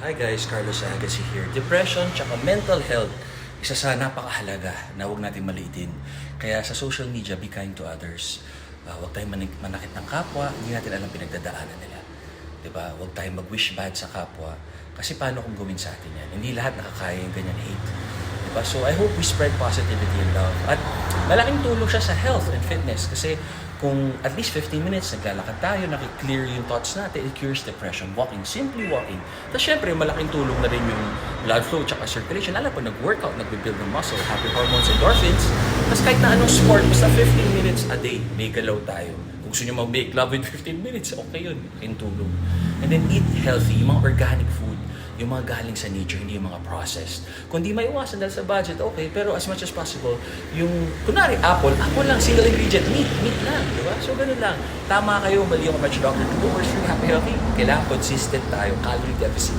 Hi guys, Carlos Agassi here. Depression tsaka mental health, isa sa napakahalaga na huwag natin maliitin. Kaya sa social media, be kind to others. Uh, huwag tayong manik- manakit ng kapwa, hindi natin alam pinagdadaanan nila. ba? Huwag tayong mag-wish bad sa kapwa. Kasi paano kung gawin sa atin yan? Hindi lahat nakakaya yung ganyan hate. 'Di ba? So I hope we spread positivity and love. At malaking tulong siya sa health and fitness kasi kung at least 15 minutes naglalakad tayo, nakiklear yung thoughts natin, it cures depression. Walking, simply walking. Tapos syempre, malaking tulong na rin yung blood flow tsaka circulation. Alam po, nag-workout, nagbe-build ng muscle, happy hormones, endorphins. Tapos kahit na anong sport, basta 15 minutes a day, may galaw tayo. Kung gusto nyo mag-make love in 15 minutes, okay yun. Yung tulong. And then eat healthy, mga organic food yung mga galing sa nature, hindi yung mga processed. Kung di maiwasan dahil sa budget, okay. Pero as much as possible, yung, kunwari, apple, apple lang, single ingredient, meat, meat lang, di ba? So, ganun lang. Tama kayo, mali yung match doctor. To go for happy, healthy, kailangan consistent tayo, calorie deficit.